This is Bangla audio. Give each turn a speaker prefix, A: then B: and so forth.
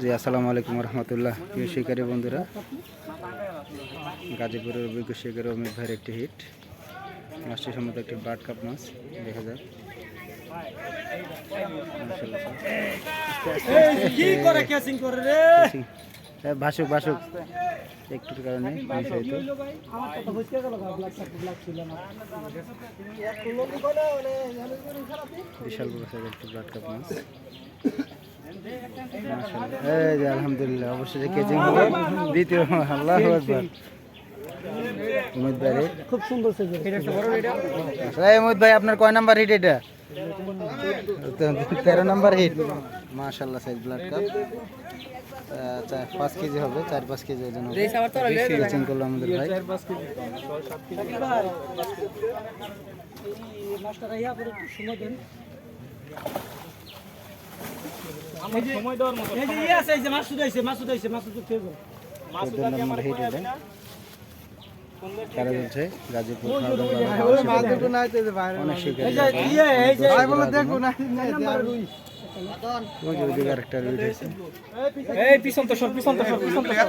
A: জি আসসালামু আলাইকুম রহমতুল্লাহ। প্রিয় শিকারী বন্ধুরা গাজীপুরের অভিজ্ঞ শিকারী অমিত ভাইয়ের একটি হিট মাছটি সম্মত একটি বার্ড কাপ মাছ দেখা যাক। এ, ভাসুক ভাসুক। একটুর কারণে বিশাল বড় সাইজের একটি বার্ড কাপ মাছ। এই যে আলহামদুলিল্লাহ অবশ্যই কেচিং হলো দ্বিতীয় আল্লাহ একবার ভাই।
B: খুব সুন্দর সাইজের এটা একটা বড় এটা?
A: এই মোহিত ভাই আপনার কয় নাম্বার হিট এটা? তেরো নাম্বার হিট মাশাল্লাহ সাইজ ব্লাড কাপ পাঁচ কেজি হবে চার পাঁচ কেজি ওজন হবে। কোচিং করল আমাদের ভাই।
B: সময় দেন। সময় দেওয়ার মতো। এই যে ইয়ে আছে এই যে মাসুদ আইছে মাসুদ আইছে মাসুদ তো ইয়ে না এই পিছন তো সর পিছন তো সর পিছন তো সর।